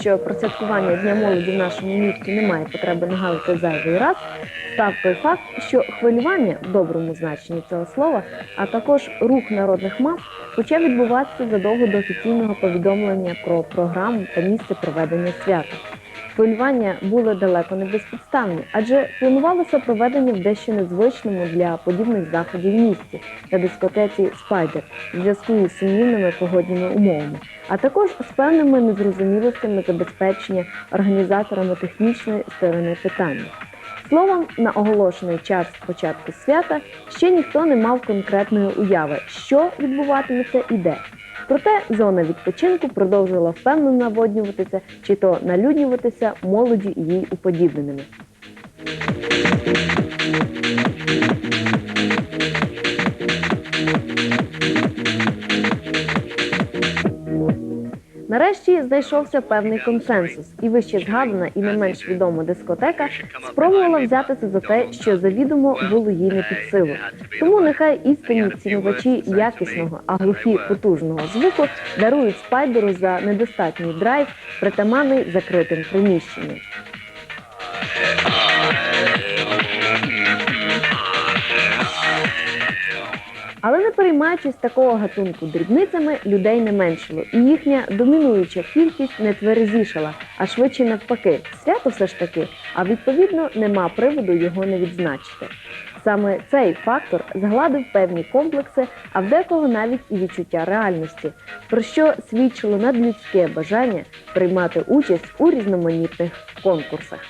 що про святкування Дня молоді в нашому місті немає потреби нагадувати зайвий раз, став той факт, що хвилювання в доброму значенні цього слова, а також рух народних мас почав відбуватися задовго до офіційного повідомлення про програму та місце проведення свята. Хвилювання були далеко не безпідставні, адже планувалося проведення в дещо незвичному для подібних заходів місті та дискотеці Спайдер в зв'язку із сумнівними погодніми умовами, а також з певними незрозумілостями забезпечення організаторами технічної сторони питання. Словом, на оголошений час початку свята ще ніхто не мав конкретної уяви, що відбуватиметься і де. Проте зона відпочинку продовжувала впевнено наводнюватися чи то налюднюватися молоді їй уподібненими. Нарешті знайшовся певний консенсус, і вище згадана і не менш відома дискотека спробувала взятися за те, що завідомо було їй не під силу. Тому нехай істинні цінувачі якісного, а глухі потужного звуку дарують спайдеру за недостатній драйв, притаманний закритим приміщенням. Переймаючись такого гатунку дрібницями, людей не меншало, і їхня домінуюча кількість не тверезішала, а швидше навпаки. Свято все ж таки, а відповідно нема приводу його не відзначити. Саме цей фактор згладив певні комплекси, а в декого навіть і відчуття реальності, про що свідчило надлюдське бажання приймати участь у різноманітних конкурсах.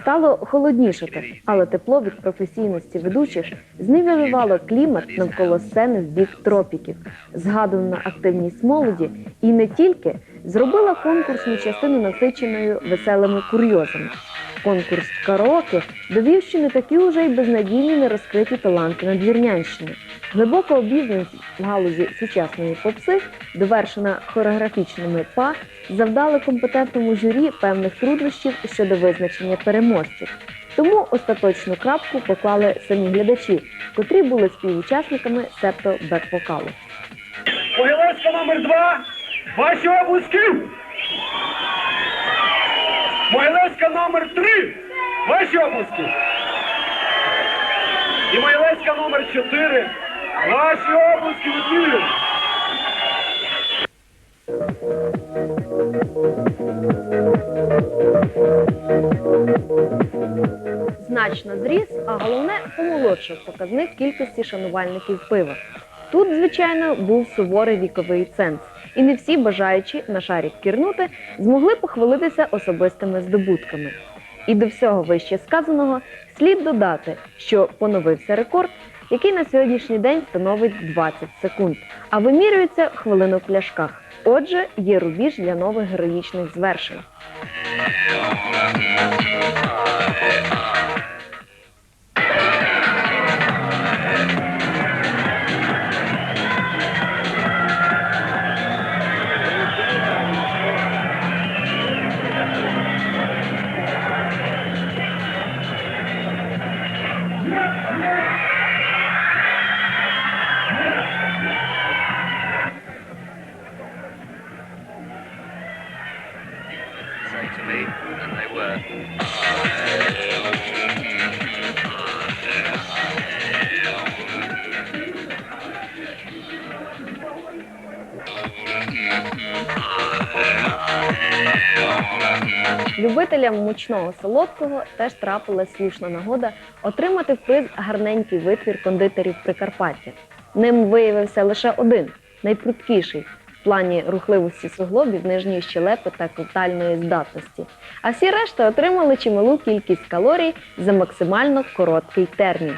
Стало холоднішати, але тепло від професійності ведучих знівелювало клімат навколо сцени в бік тропіків. Згадувана активність молоді і не тільки зробила конкурсну частину насиченою веселими курйозами. Конкурс караоке довів, що не такі уже й безнадійні нерозкриті таланти надвірнянщини. Глибоко обізнаність в галузі сучасної попси, довершена хореографічними па, завдали компетентному журі певних труднощів щодо визначення переможців. Тому остаточну крапку поклали самі глядачі, котрі були співучасниками септо бек-вокалу. Могилевська номер два. Ваші обласки. Могилевська номер три. Ваші обласки. І Могилевська номер чотири. Ваші обласки в значно зріс, а головне помолодшав показник кількості шанувальників пива. Тут, звичайно, був суворий віковий ценз, і не всі бажаючі на шарі кірнути змогли похвалитися особистими здобутками. І до всього вище сказаного слід додати, що поновився рекорд, який на сьогоднішній день становить 20 секунд, а вимірюється хвилину в пляшках. Отже, є рубіж для нових героїчних звершень. Любителям мучного солодкого теж трапилась слушна нагода отримати в приз гарненький витвір кондитерів Прикарпаття. Ним виявився лише один найпрудкіший в плані рухливості суглобів, нижньої щелепи та ковтальної здатності. А всі решта отримали чималу кількість калорій за максимально короткий термін.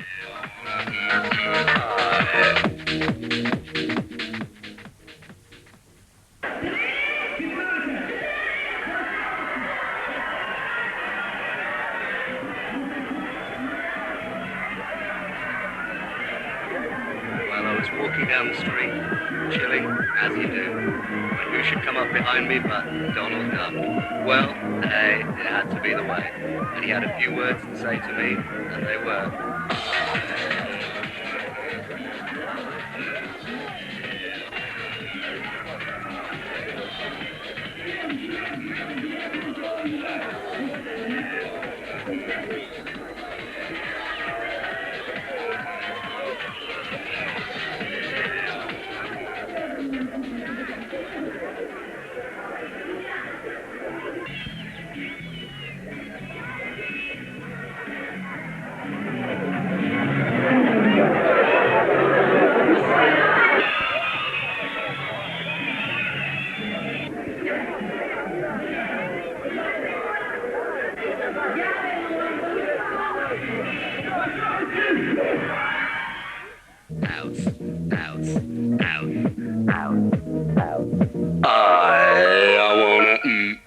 Me but Donald Duck? Well, hey, it had to be the way. And he had a few words to say to me, and they were, Out,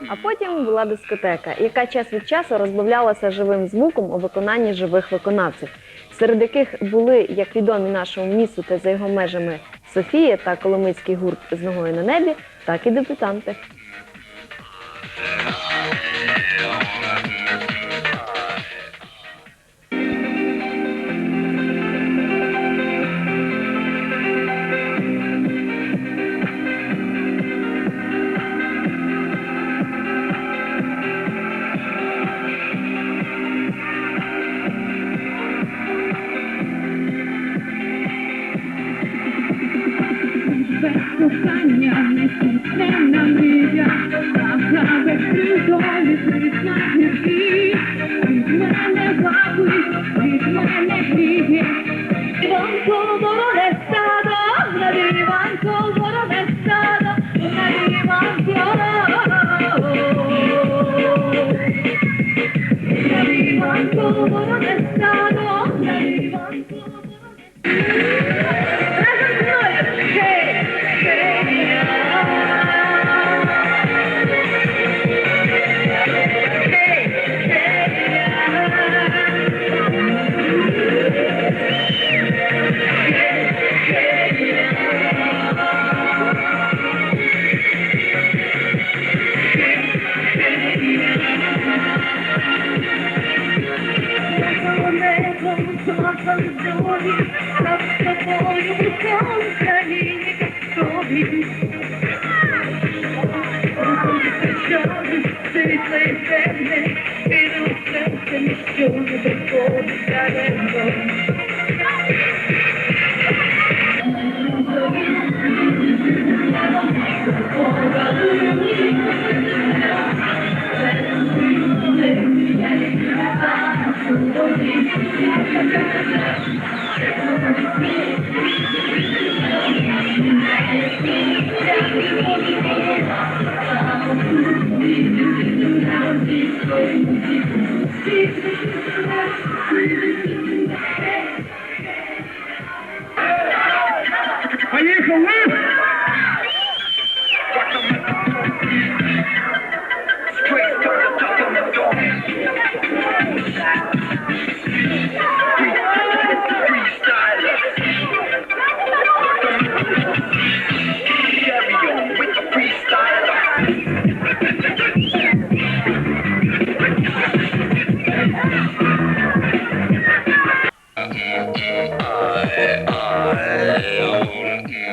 А потім була дискотека, яка час від часу розбавлялася живим звуком у виконанні живих виконавців, серед яких були як відомі нашому місту та за його межами Софія та Коломийський гурт з ногою на небі, так і дебютанти. Кохання не тісне на мрія,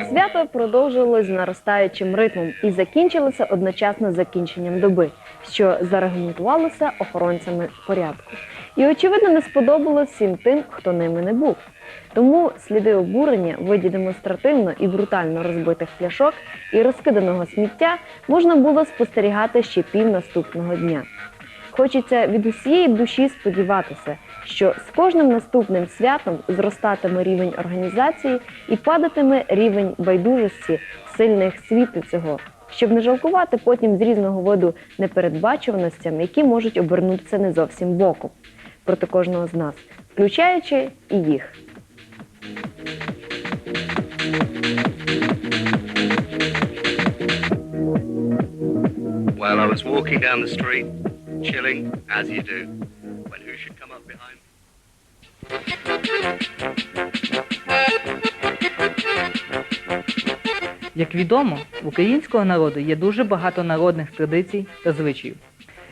Свято продовжувалось з наростаючим ритмом і закінчилося одночасно закінченням доби, що зарегламентувалося охоронцями порядку. І очевидно не сподобалось всім тим, хто ними не був. Тому сліди обурення виді демонстративно і брутально розбитих пляшок і розкиданого сміття можна було спостерігати ще пів наступного дня. Хочеться від усієї душі сподіватися, що з кожним наступним святом зростатиме рівень організації і падатиме рівень байдужості сильних світу цього, щоб не жалкувати потім з різного виду непередбачуваностям, які можуть обернутися не зовсім боком проти кожного з нас, включаючи і їх. Well, I was walking down the street, chilling, as you do, Як відомо, в українського народу є дуже багато народних традицій та звичаїв.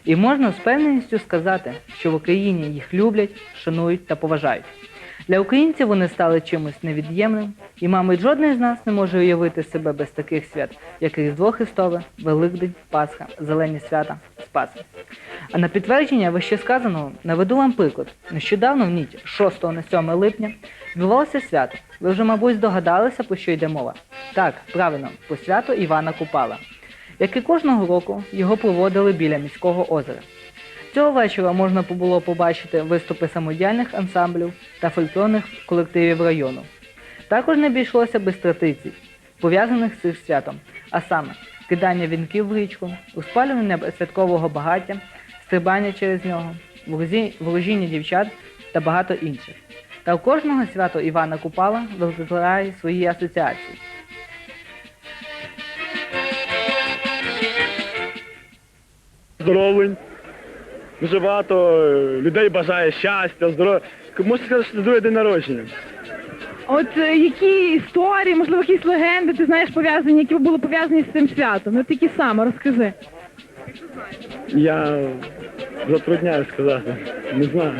І можна з певненістю сказати, що в Україні їх люблять, шанують та поважають. Для українців вони стали чимось невід'ємним, і, мабуть, жоден з нас не може уявити себе без таких свят, як Різдво Христове, Великдень, Пасха, Зелені свята, Спаси. А на підтвердження вище сказаного наведу вам приклад. Нещодавно в ніч 6 на 7 липня відбувалося свято. Ви вже, мабуть, здогадалися, про що йде мова. Так, правильно, по свято Івана Купала. Як і кожного року, його проводили біля міського озера. Цього вечора можна було побачити виступи самодіяльних ансамблів та фольклорних колективів району. Також не обійшлося без традицій, пов'язаних з цим святом, а саме кидання вінків в річку, успалювання святкового багаття, стрибання через нього, ворожіння дівчат та багато інших. Та у кожного свято Івана Купала викликає свої асоціації. Здоровлень. Дуже багато е, людей бажає щастя, здоров'я. Можна сказати, що це другий день народження. От е, які історії, можливо, якісь легенди ти знаєш пов'язані, які були пов'язані з цим святом? Ну такі саме, розкажи. Я затрудняю сказати. Не знаю.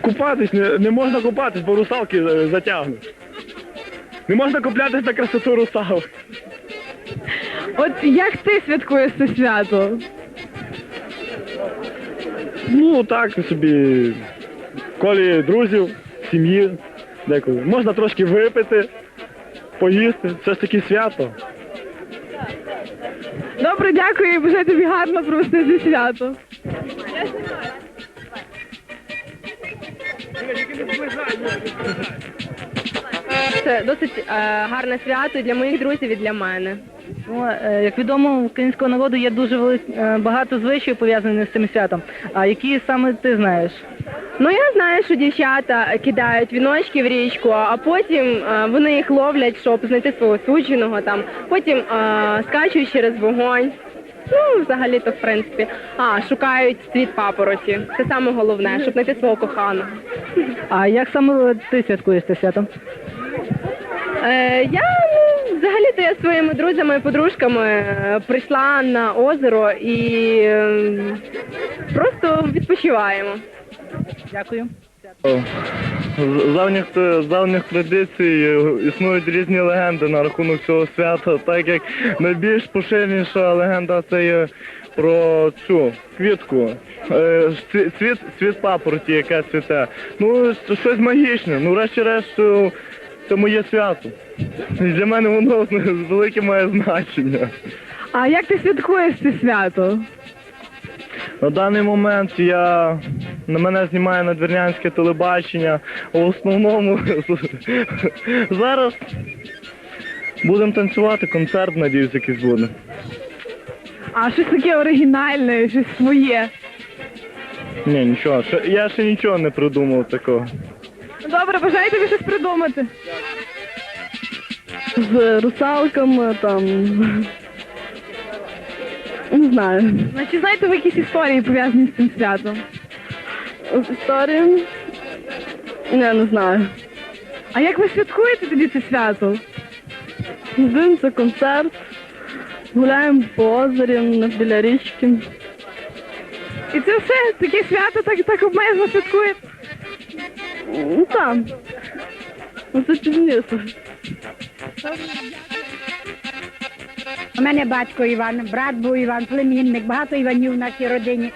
Купатись не, не можна купатись, бо русалки е, затягнуть. Не можна куплятись на красоту русалок. От як ти святкуєш це свято? Ну так собі. Колі друзів, сім'ї, деколи. Можна трошки випити, поїсти. Все ж таки свято. Добре, дякую і бажаю тобі гарно провести це свято. Це досить е, гарне свято і для моїх друзів і для мене. Ну, е, як відомо, у українського народу є дуже вели... е, багато звичаїв пов'язаних з цим святом. А які саме ти знаєш? Ну я знаю, що дівчата кидають віночки в річку, а потім е, вони їх ловлять, щоб знайти свого судженого там. Потім е, скачують через вогонь. Ну, взагалі-то, в принципі. А, шукають цвіт папороті. Це саме головне, щоб знайти свого коханого. А як саме ти святкуєш це свято? Е, я ну, взагалі-то я зі своїми друзями і подружками е, прийшла на озеро і е, просто відпочиваємо. Дякую. З давніх, з давніх традицій е, існують різні легенди на рахунок цього свята, так як найбільш поширеніша легенда це є про цю квітку. Е, ці- Цвіт, цвіт папороті, яке цвіте. Ну, щось магічне. Ну, врешті-решт, е, це моє свято. Для мене воно велике має значення. А як ти святкуєш це свято? На даний момент я на мене знімає надвірнянське телебачення. В основному зараз будемо танцювати, концерт, надіюсь, якийсь буде. А щось таке оригінальне, щось своє. Ні, нічого, я ще нічого не придумав такого. Добре, бажаю тобі щось придумати. З русалками там. Не знаю. Значить, знаєте ви якісь історії пов'язані з цим святом? З історією. Не, не знаю. А як ви святкуєте тоді це свято? Дивимося концерт, гуляємо по озері на- біля річки. І це все, таке свято так, так обмежено святкує. Ну там. Ну це пізніше. У мене батько Іван, брат був Іван, племінник, багато Іванів в нашій родині.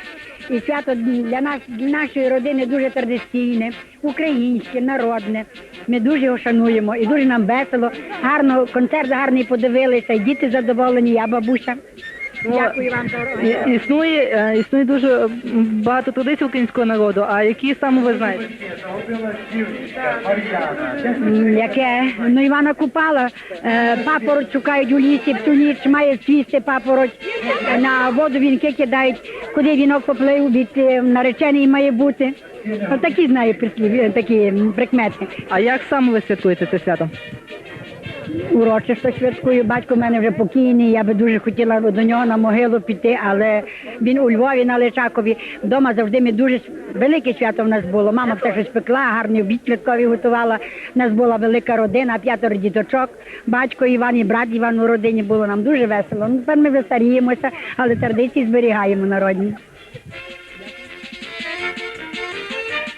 І свято для, нас, для нашої родини дуже традиційне, українське, народне. Ми дуже його шануємо і дуже нам весело. Гарно, концерт гарний подивилися, і діти задоволені, я бабуся. Дякую вам за Існує, е, існує дуже багато традицій українського народу, а які саме ви знаєте? Яке ну Івана Купала, е, папороть шукають у лісі, всю ніч має свісти папороть, Е, на воду вінки кидають, куди вінок поплив, від наречений має бути. Отакі знаю такі прикмети. А як саме ви святкуєте це свято? Урочисто святкую. Батько в мене вже покійний. Я би дуже хотіла до нього на могилу піти, але він у Львові на Личакові. Вдома завжди ми дуже велике свято в нас було. Мама все щось пекла, гарний обід святковий готувала. У нас була велика родина, п'ятеро діточок. Батько Іван і брат Іван у родині було нам дуже весело. Ну, тепер ми старіємося, але традиції зберігаємо народні.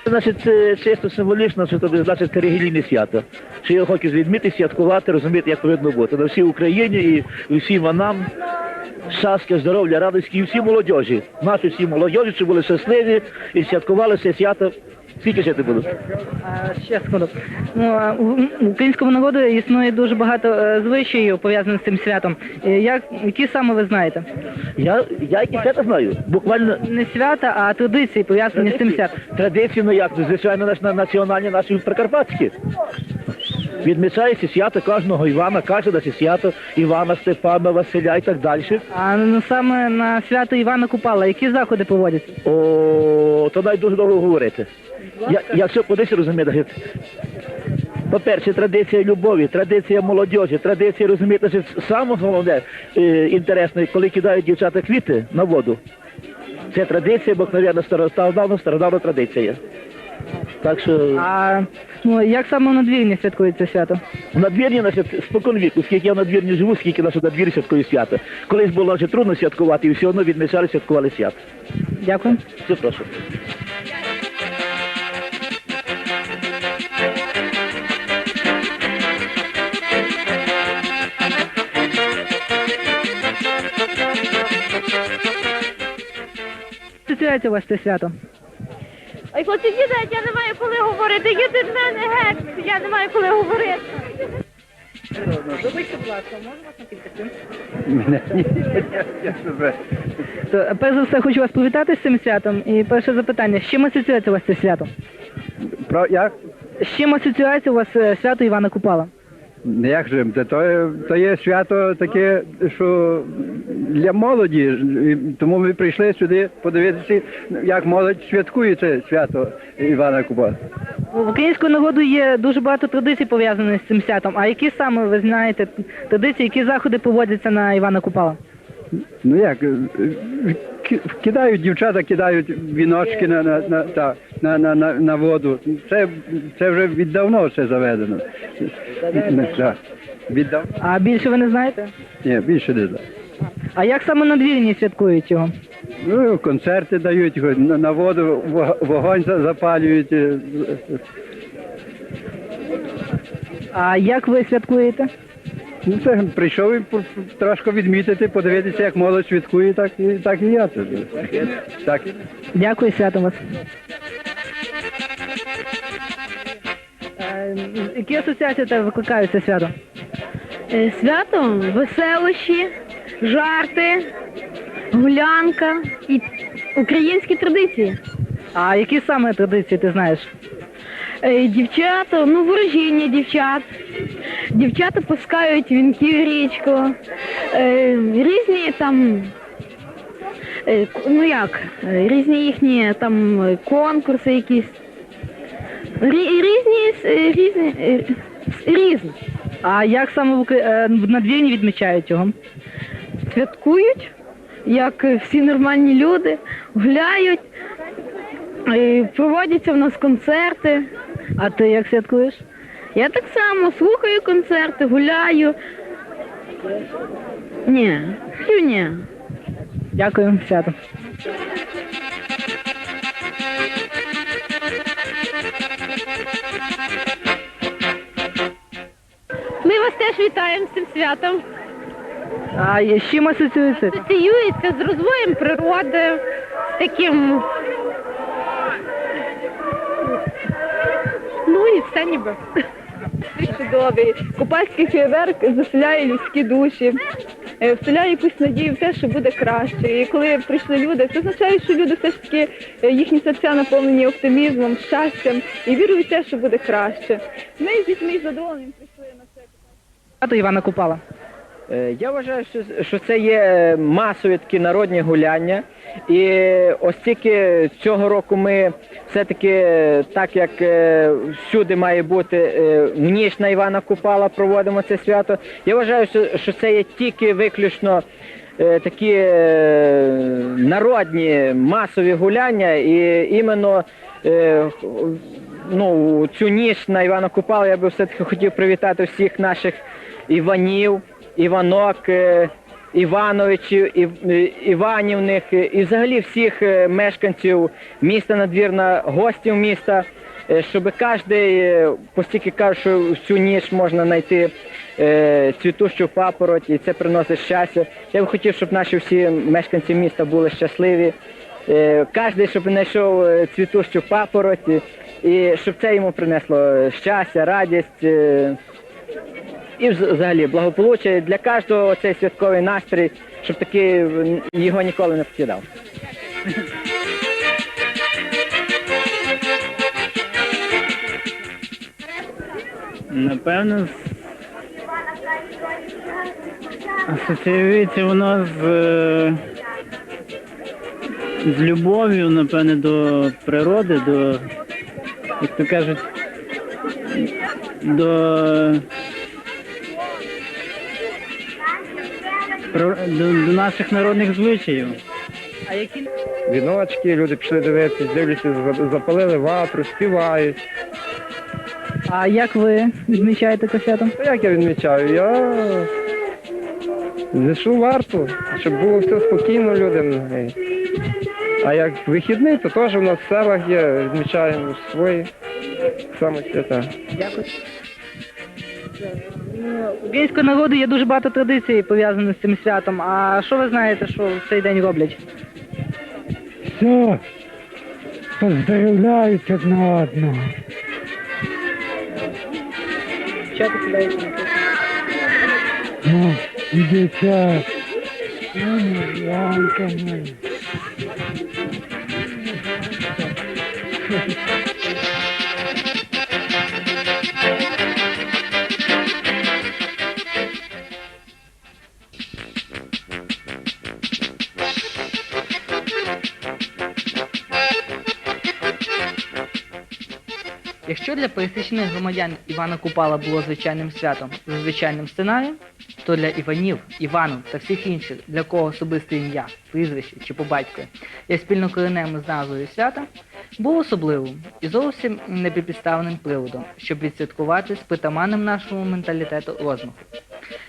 Значить, чисто символічно, що це значить релігійне свято. Що його хочуть відміти, святкувати, розуміти, як повинно бути. На всій Україні і всім нам щастя, здоров'я, радості і всій молодіжі. Наші всі молодіжі, щоб були щасливі і святкували це свято. Скільки жити будуть? А, ще. Ну, а у українському народу існує дуже багато е, звичаїв пов'язаних з цим святом. Е, Як, які саме ви знаєте? Я, я які свята знаю. Буквально Не свята, а традиції пов'язані з цим святом. Традиції, ну як, звичайно, наш, національні наші прикарпатські. Відмічається свято кожного Івана, каже наше свято Івана, Степана, Василя і так далі. А ну, саме на свято Івана Купала, які заходи проводяться? О, то навіть дуже довго говорити. Я, якщо кудись розуміти, значить, по-перше, традиція любові, традиція молодіжі, традиція розуміти, що саме головне е, інтересне, коли кидають дівчата квіти на воду. Це традиція, бо, мабуть, стародавна традиція. Так що А ну, як саме на надвірні святкується свято? в надвірні значить, спокон віку, скільки я в надвірні живу, скільки наше надвір'я святкує свято. Колись було вже трудно святкувати, і все одно відмічали, святкували свято. Дякую. Все прошу. Асоціюється у вас це свято? Хлопці, дідать, я не маю коли говорити. Їди від мене геть. Я не маю коли говорити. Вибачте, будь можна вас на То, перш за все, хочу вас привітати з цим святом. І перше запитання, з чим асоціюється у вас це свято? Про як? З чим асоціюється у вас е, свято Івана Купала? Як же? Це то, то є свято таке, що для молоді. Тому ми прийшли сюди подивитися, як молодь святкує це свято Івана Купала. В українського народу є дуже багато традицій пов'язаних з цим святом. А які саме ви знаєте традиції, які заходи проводяться на Івана Купала? Ну як? е, Кидають дівчата, кидають віночки на, на, на, та, на, на, на, на воду. Це, це вже віддавно все заведено. Не, так. Віддав? А більше ви не знаєте? Ні, більше не знаю. А як саме надвірні святкують його? Ну, концерти дають, на, на воду вогонь запалюють. А як ви святкуєте? Ну, це прийшов і трошки відмітити, подивитися, як молодь святкує, так і так і я. Так. Дякую, свято вас. Е, Які асоціації тебе викликають це свято? Е, Свято, веселощі, жарти, гулянка і українські традиції. А які саме традиції ти знаєш? Е, Дівчата, ну ворожіння дівчат. Дівчата пускають вінки в річку. Е, Різні там. е, Ну як, різні їхні там конкурси якісь. Різні, різні, різні. А як саме в надвірні відмічають його? Святкують, як всі нормальні люди, гуляють, проводяться в нас концерти. А ти як святкуєш? Я так само слухаю концерти, гуляю. Ні, ні. Дякую, свято. Ми вас теж вітаємо з цим святом. А з чим асоціюється? Асоціюється з розвоєм природи, з таким. Ну і все ніби. Чудовий. Купальський фейерверк заселяє людські душі, е, вселяє якусь надію в те, що буде краще. І коли прийшли люди, це означає, що люди все ж таки е, їхні серця наповнені оптимізмом, щастям і вірують в те, що буде краще. Ми з дітьми з задоволенням прийшли на це. Івана Купала. Е, Я вважаю, що, це є е, масові такі народні гуляння. І ось тільки цього року ми все-таки, е, так як е, всюди має бути е, ніч на Івана Купала, проводимо це свято. Я вважаю, що, це є тільки виключно е, такі е, народні масові гуляння, і іменно е, ну, цю ніч на Івана Купала я би все-таки хотів привітати всіх наших Іванів, Іванок, е, Івановичів, е, Іванівних е, і взагалі всіх мешканців міста Надвірна, гостів міста, щоб кожен, постільки кажуть, що в цю ніч можна знайти цвітущу папороть, і це приносить щастя. Я б хотів, щоб наші всі мешканці міста були щасливі. Кожен, щоб знайшов цвітущу папороть, і- щоб це йому принесло щастя, радість. І взагалі благополуччя для кожного цей святковий настрій, щоб таки його ніколи не покидав. Напевно, асоціюється воно з, е, з любов'ю, напевне, до природи, до, як то кажуть, до, про- до, до наших народних звичаїв. А які Віночки, люди пішли дивитися, дивляться, за- запалили ватру, співають. А як ви відмічаєте це свято? А як я відмічаю? Я нешу варту, щоб було все спокійно людям. А як вихідний, то теж у нас в селах є, відмічаємо свої саме свята. Дякую. У українського народу є дуже багато традицій пов'язаних з цим святом. А що ви знаєте, що в цей день роблять? Все, поздоровляють одне одного. Що ти? Ну, дівчат. Ну, Янка Для пересічних громадян Івана Купала було звичайним святом за звичайним сценарієм, то для Іванів, Івану та всіх інших, для кого особисте ім'я, прізвище чи по батькові є спільно коренем з назвою свята, був особливим і зовсім непідставним приводом, щоб відсвяткувати з притаманним нашому менталітету розмаху.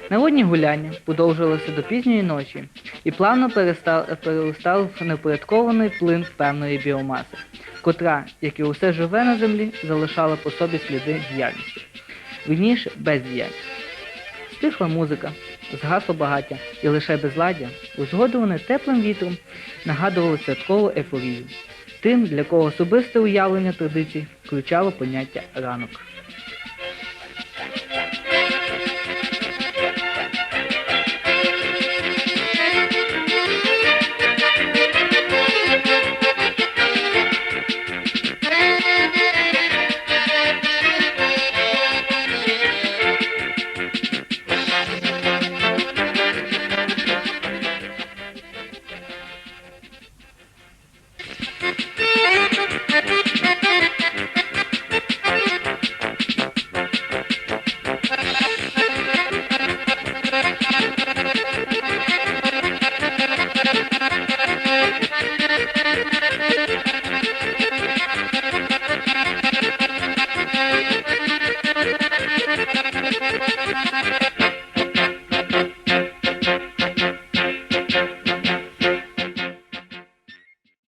Народні гуляння подовжилися до пізньої ночі і плавно перестав, в непорядкований плин певної біомаси, котра, як і усе живе на землі, залишала по собі сліди діяльності. Вірніше бездіяльності. Стихла музика, згасло багаття і лише безладдя, узгодуване теплим вітром, нагадувало святкову ейфорію. Тим, для кого особисте уявлення традицій включало поняття ранок.